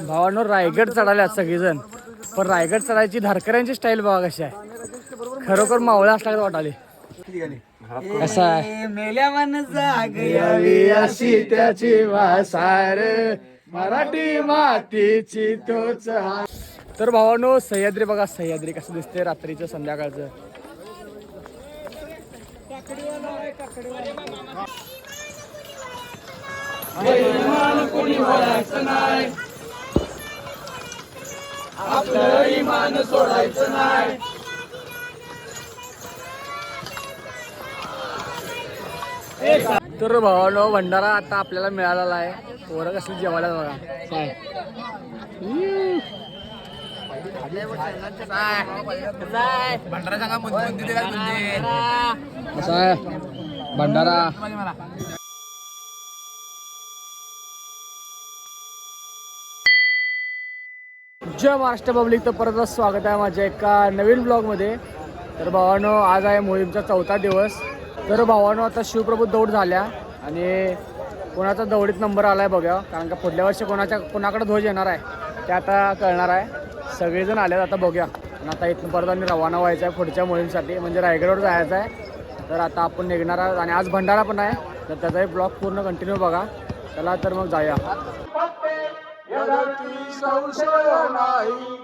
भावांनो रायगड चढाल्यात सगळेजण. पण रायगड चढायची धारकऱ्यांची स्टाईल बघा कशी आहे. खरोखर मावळा असला वाटाले. कसा आहे? मेल्या माणसा यावी अशी त्याची वासार. मराठी मातीची तोच तर भावानो सह्याद्री बघा सह्याद्री कसं दिसते रात्रीचं संध्याकाळचं. तर भावानो भंडारा आता आपल्याला मिळालेला आहे. पोरं कसली जेवायला बघा. काय. कसा आहे. भंडारा. जय महाराष्ट्र पब्लिक तर परत स्वागत आहे माझ्या एका नवीन ब्लॉगमध्ये. तर भावानो आज आहे मोहीमचा चौथा दिवस. तर भावानो आता शिवप्रभू दौड झाल्या आणि कोणाचा दौडीत नंबर आला आहे बघा. कारण का पुढल्या वर्षी कोणाच्या कोणाकडे ध्वज येणार आहे ते आता कळणार आहे. सगळेजण आले आता बघूया. आणि आता इथून परत आणि रवाना व्हायचं आहे पुढच्या मोहीमसाठी. म्हणजे रायगडवर जायचं आहे. तर आता आपण निघणार आहोत आणि आज भंडारा पण आहे. तर त्याचाही ब्लॉग पूर्ण कंटिन्यू बघा. चला तर मग जाऊया. संशय नाही.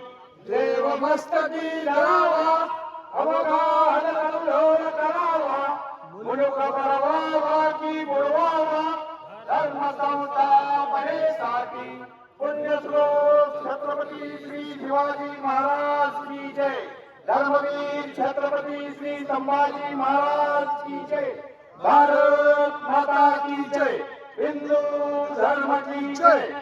देव मस्तकी धरावा अवगाहन कल्लोळ करावा मुलुक परवावा की बुडवावा धर्म संस्थापनेसाठी पुण्यश्लोक छत्रपती श्री शिवाजी महाराज की जय. धर्मवीर छत्रपती श्री संभाजी महाराज की जय. भारत माता की जय. हिंदू धर्म की जय.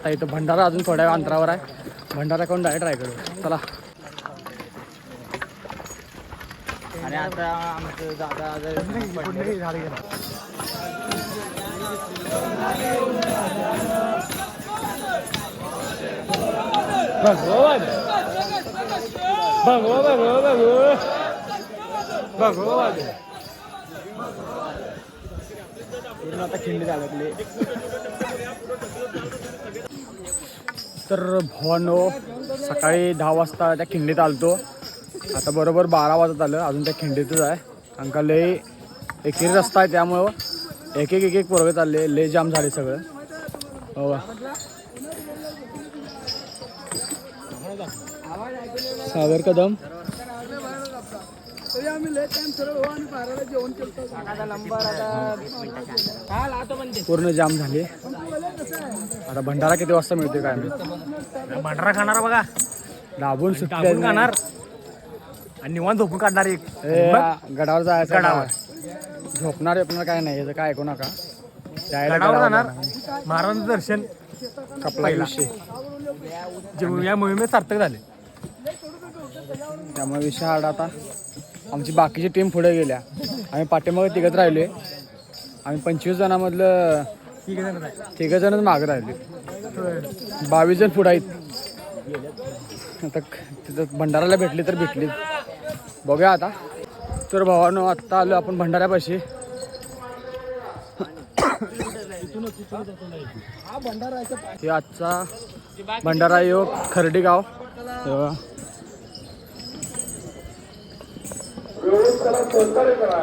आता इथं भंडारा अजून थोड्या अंतरावर आहे भंडारा करून डायरेक्ट रायगड चला आणि आता आमचं दादा भगवान भगवा भगवा भगवा भगवान पूर्ण आता खिंडी अडकले तर भवानो सकाळी दहा वाजता त्या खिंडीत आलतो. आता बरोबर बारा वाजत आलं अजून त्या खिंडीतच आहे. कारण का लय एकेरी रस्ता आहे त्यामुळं एक एक एक एक पोरगं चालले लय जाम झाले सगळं. हो सागर कदम. पूर्ण जाम झाले. आता भंडारा किती वाजता मिळतोय काय. भंडारा खाणार बघा. दाबून दाबून खाणार. आणि निवांत झोपून काढणार एक. गडावर जायचं गडावर. झोपणार बिपणार काय नाही याचं काय ऐकू नका. गडावर जाणार. महाराजांचं दर्शन. कपला. विषय. जे या मोहिमेत सार्थक झाले. त्यामुळे विषय हार्ड आता. आमची बाकीची टीम पुढे गेल्या. आम्ही पाठीमागे तिघत राहिले आम्ही पंचवीस जणांमधलं तिघ जणच मागं राहिले बावीस जण पुढे आहेत. आता तिथं भंडाराला भेटली तर भेटली. बघूया आता. तर भावानो आत्ता आलो आपण भंडाऱ्यापाशी. हे आजचा भंडारा योग खर्डी गाव. तेव्हा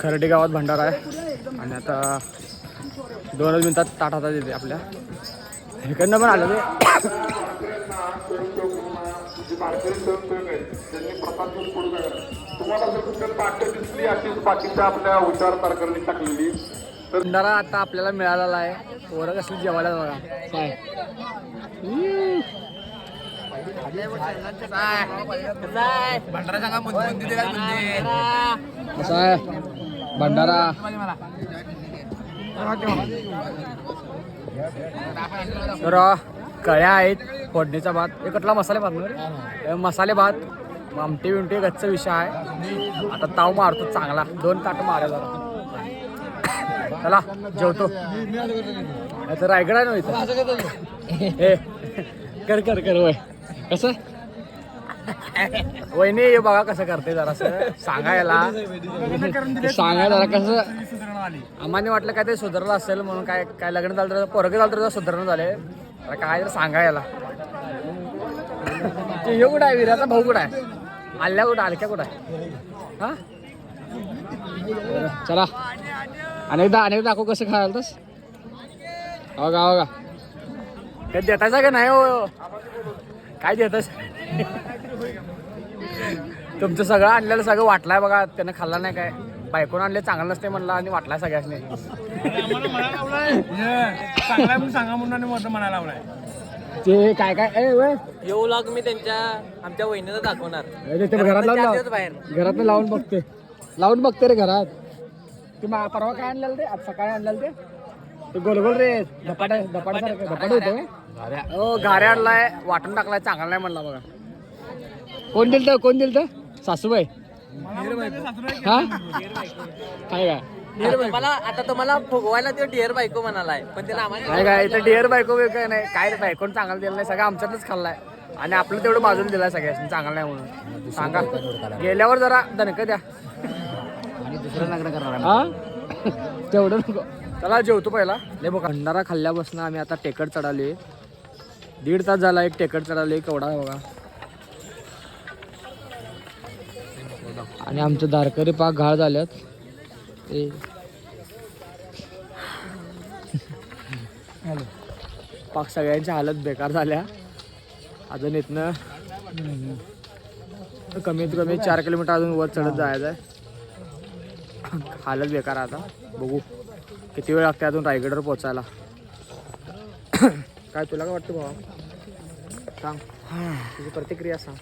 खर्डी गावात भंडारा आहे. आणि आता दोनच मिनिटात ताट हातात येते आपल्या. इकडनं पण आलं ते. भंडारा आता आपल्याला मिळालेला आहे. पोरं कसली जेवायला बघा. काय? हम्म. कसं आहे भंडारा. तर कळ्या आहेत फोडणीचा भात. हे कटला मसाले भात मसाले भात आमटे विमटे गच्च विषय आहे. आता ताव मारतो चांगला. दोन ताट मारा जरा. चला जेवतो. रायगड आहे ना इथं? हे कर कर कर वय कसं? वहिनी हे बघा कसं करते जरा सांगायला. सांगायला जरा कसं? आम्हाला वाटलं काय ते सुधारलं असेल म्हणून काय काय लग्न झालं तर पोरगे झालं तर सुधारणा झाले काय तर सांगायला. हे कुठं आहे विराचा भाऊ कुठं आहे? आल्या कुठं आलक्या कुठं आहे? हा? चला. अनेकदा अनेकदा दाखव कसं खायला तस हो का हो का काय देतायचा का नाही हो? काय देतास? तुमचं सगळं आणलेलं सगळं वाटलाय बघा त्यानं खाल्ला नाही काय. बायकोन आणले चांगलं नसते म्हणलं आणि वाटलाय चांगला म्हणून सांगा म्हणून म्हणायला लावलाय ते काय काय? ए वय येऊ लॉग मी त्यांच्या आमच्या वहिनीला दाखवणार. ते घरात लावून लाव. घरात लावून बघते. लावून बघते रे घरात. ते मा- परवा काय आणलेलं ते? आज सकाळी आणलेलं ते? ते गोल गोल रे धपाट धपाट धपाट होते हो घाऱ्या आणलाय वाटून टाकलाय चांगला नाही म्हणला बघा. कोण दिल तर कोण दिल तर सासूबाई. हा? काय काय आता तुम्हाला आता तुम्हाला फुगवायला तो डिअर बायको म्हणालाय. पण त्याला काय इथं डिअर बायको काय नाही. काय बायकोन चांगलं दिलं नाही? सगळं आमच्यातच खाल्लाय. आणि आपलं तेवढं बाजूला दिलाय सगळ्यांनी चांगलं नाही म्हणून. सांगा. गेल्यावर जरा दणक द्या. आणि दुसरं लग्न करणार हा? तेवढं नको. चला जेवतो पहिला. ले बघा भंडारा खाल्ल्यापासून आम्ही आता टेकड चढाले दीड तास झाला एक टेकड चढाले केवढा बघा. आणि आमचे दारकरी पाक घाळ झाल्यात. ते पाक सगळ्यांच्या हालत बेकार झाल्या. अजून इथनं कमीत कमी चार किलोमीटर अजून वर चढत जायचं आहे. हालत बेकार आता. बघू. किती वेळ लागते अजून रायगडवर पोचायला. काय तुला काय वाटतं भावा? सांग. तुझी प्रतिक्रिया सांग.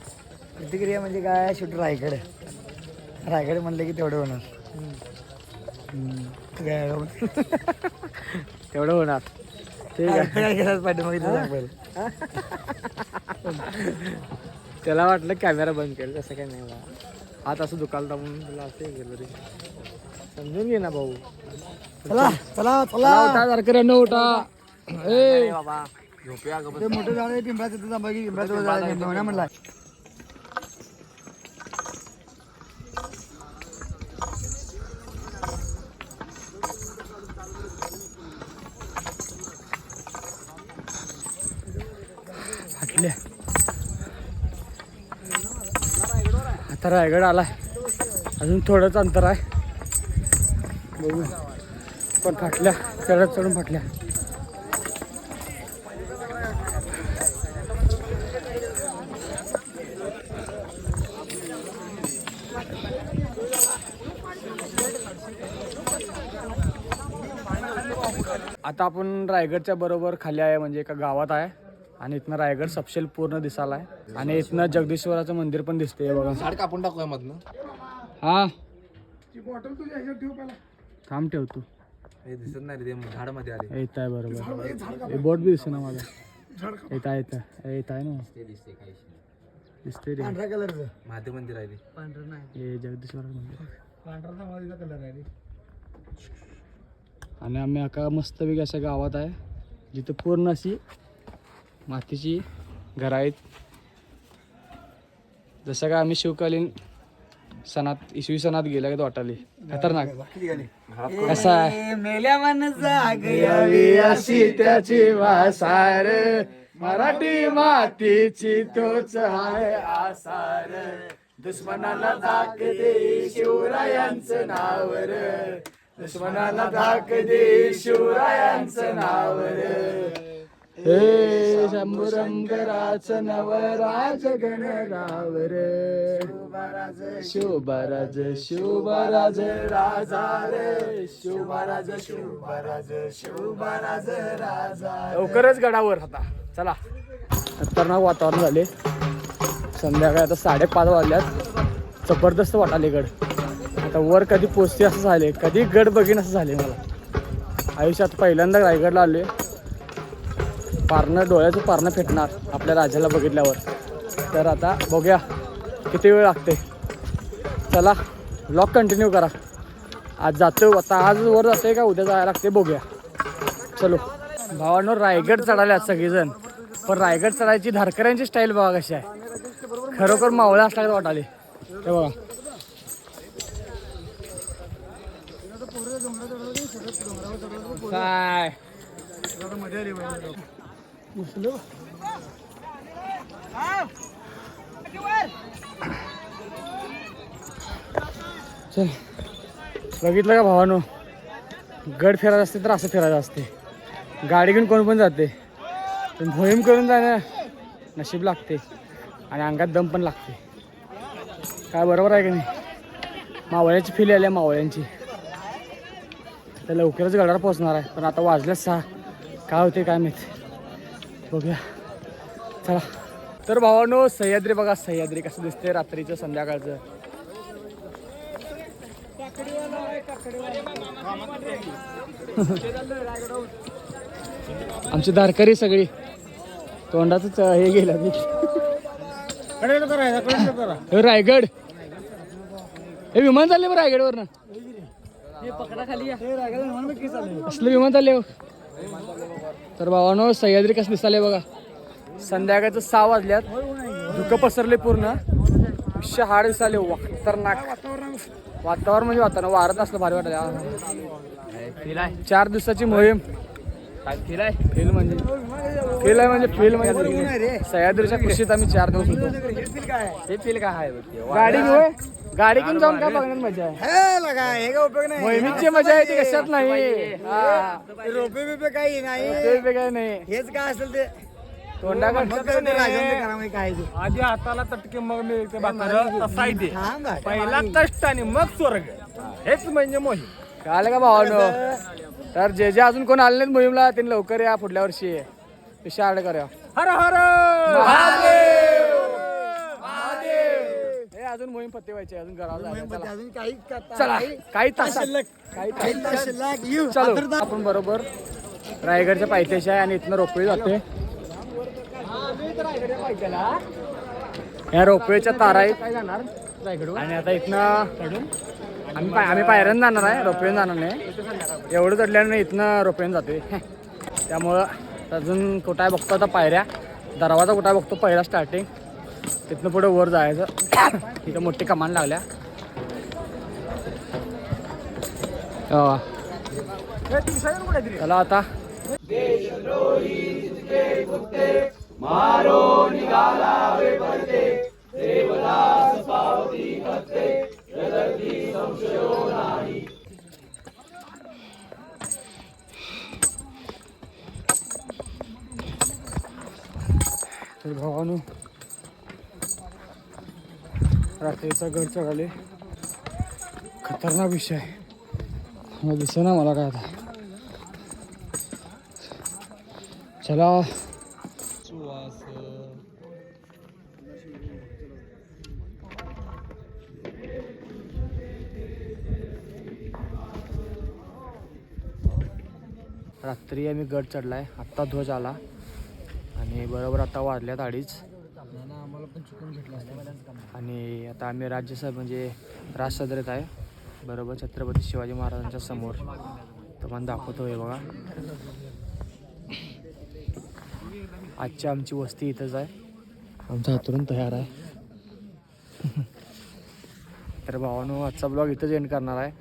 प्रतिक्रिया म्हणजे काय? शेवटी रायगड. रायगड म्हणलं की तेवढं होणार. तेवढं होणार. ठीक आहे. त्याला वाटलं कॅमेरा बंद केलं तसं काय नाही बा हात असं दुखालता म्हणून तुला असे गेलो रे. समजून घे ना भाऊ. चला चला चला. उठा दारकऱ्यांना उठा. ए! ते मोठं झाड आहे पिंपळाचं तिथं की पिंपळाचं झाड आहे म्हणा म्हणला आता रायगड आलाय. अजून थोडंच अंतर आहे. बघू. पण फाटल्या चढत चढून फाटल्या. आता आपण रायगडच्या बरोबर खाली आहे म्हणजे एका गावात आहे. आणि इथनं रायगड सपशेल पूर्ण दिसायला आहे. आणि इथनं जगदीश्वराचं मंदिर पण दिसते हे बघा. झाड कापून टाकूया मधनं. हा. बॉटल तुझ्या ह्याच्यात ठेव पहिला. थांब ठेवतो हे दिसत नाही रे झाडमध्ये आले. येत आहे बरोबर. हे बोट बी दिसते ना माझा येत आहे येत आहे. येत आहे ना. दिसते रे. पांढऱ्या कलरचं महादेव मंदिर आहे ते. हे जगदीश्वर मंदिर. पांढरा कलर आहे रे. आणि आम्ही एका मस्तपैकी अशा गावात आहे जिथं पूर्ण अशी मातीची घरं आहेत. जसं का आम्ही शिवकालीन सणात इसवी सणात गेल्या का वाटाली खतरनाक. कसा आहे? मेल्या माणसा त्याची वासार मराठी मातीची तोच हाय आसार. दुश्मनाला दाख दे शिवरायांचं नावर. दुश्मनाला धाक दे शिवरायांचं नावर हे शंभुरम कराच नवराज गणरावर शिवबाराज शिवबाराज राजा रे. शिवबाराज शिवबाराज शिवबाराज राजा लवकरच गडावर आता. चला. खतरनाक वातावरण झाले. संध्याकाळी आता साडेपाच वाजल्यात. जबरदस्त वाटाले गड. आता वर कधी पोचते असं झाले कधी गड बघीन असं झाले मला. आयुष्यात पहिल्यांदा रायगडला आले पारणं डोळ्याचं पारणं फेटणार आपल्या राजाला बघितल्यावर. तर आता बघूया किती वेळ लागते चला ब्लॉग कंटिन्यू करा. आज जातो आता आज वर जाते का उद्या जायला लागते बघूया. चलो. भावांनो रायगड चढाले आज सगळेजण. पण रायगड चढायची धारकऱ्यांची स्टाईल बघा कशी आहे. खरोखर मावळ्या असल्याकडे वाटाले हे बघा. काय? चल. बघितलं का भावानो? गड फिरायचं असते तर असं फिरायचं असते. गाडी घेऊन कोण पण जाते. पण मोहीम करून जाणं नशीब लागते. आणि अंगात दम पण लागते. काय बरोबर आहे का नाही? मावळ्याची फील आली आहे मावळ्यांची. तर लवकरच गडावर पोचणार आहे. पण आता वाजल्याच सहा. काय होते काय माहीत. बघूया. चला. तर भावानो सह्याद्री बघा सह्याद्री कसं दिसते रात्रीचं संध्याकाळचं. आमची दारकरी सगळी. तोंडाच हे गेलं हे रायगड हे विमान चालले बरं रायगडवर ना असलं विमान चालले हो. तर भावानो सह्याद्री कसं दिसाले बघा. संध्याकाळचं सहा वाजल्यात. धुकं पसरले पूर्ण. विषय हाड दिसाले खतरनाक वातावरण म्हणजे वातावरण. वारत असलं भारी वाटत. चार दिवसाची मोहीम. फील म्हणजे. फील आहे म्हणजे फील म्हणजे सह्याद्रीच्या कुशीत आम्ही चार दिवस होतो. हे फील काय आहे? गाडी घेऊ गाडी घेऊन जाऊन काय बघण्यात मजा आहे? हे का उपयोग नाही. मोहिमेची मजा आहे ती कशात नाही. रोपे बिपे काही नाही. ते बी काय नाही. हेच काय असेल ते? काय आधी हाताला तटके मग मिळते. पहिला कष्ट आणि मग स्वर्ग. हेच म्हणजे मोही कळालं का भावानो? तर जे जे अजून कोण आले नाहीत मोहीमला त्यांनी लवकर या पुढल्या वर्षी. आड करूया हर हर! हे अजून मोहीम पत्ते व्हायचे अजून घराला. अजून काही करता- चला काही- काही तास शिल्लक. काही काही तास शिल्लक. येऊ. चलो आपण बरोबर रायगडच्या पायथ्याशी आहे आणि इथनं रोपवे जाते या रोपवेच्या तारा आहेत. आणि आता इथनं आम्ही पाय आम्ही पायऱ्यानं जाणार आहे रोपवेनं जाणार नाही. एवढं चढल्यानं इथनं रोपवेनं जाते त्यामुळं अजून कुठं आहे बघतो आता पायऱ्या. दरवाजा कुठं आहे बघतो पहिला स्टार्टिंग तिथनं पुढे वर जायचं. तिथं मोठी कमान लागल्या चला आता. तर भावानो रात्रीचा गड चढाले खतरनाक विषय आहे. दिसे ना मला काय आता. चला. रात्री आम्ही गड चढलाय आत्ता ध्वज आला. आणि बरोबर आता वाजल्यात अडीच. आणि आता आम्ही राज्यसभा म्हणजे राजसदरेत आहे. बरोबर छत्रपती शिवाजी महाराजांच्या समोर. तुम्हाला दाखवतो हे बघा. आजची आमची वस्ती इथंच आहे. आमचा हातरून तयार आहे. तर भावानो आजचा ब्लॉग इथंच एंड करणार आहे.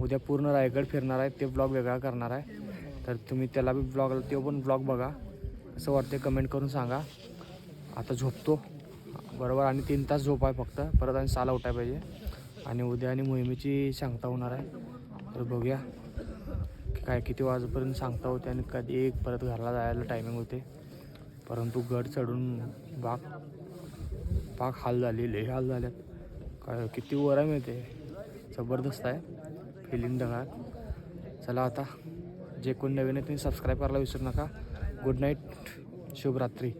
उद्या पूर्ण रायगड फिरणार आहे. ते ब्लॉग वेगळा करणार आहे. तर तुम्ही त्याला बी ब्लॉग तो पण ब्लॉग बघा. कसं वाटते कमेंट करून सांगा. आता झोपतो. बरोबर आणि तीन तास झोप आहे फक्त. परत आणि साला उठाय पाहिजे. आणि उद्या आणि मोहिमेची सांगता होणार आहे. तर बघूया. की काय किती वाजेपर्यंत सांगता होते आणि कधी एक परत घरला जायला टायमिंग होते. परंतु गड चढून बाग बाग हाल झाली लय हाल झाल्यात. काय किती वरा मिळते जबरदस्त आहे. फिलिंग ढगाळ. चला आता जे कोण नवीन आहे तुम्ही सबस्क्राईब करायला विसरू नका. गुड नाईट शुभरात्री.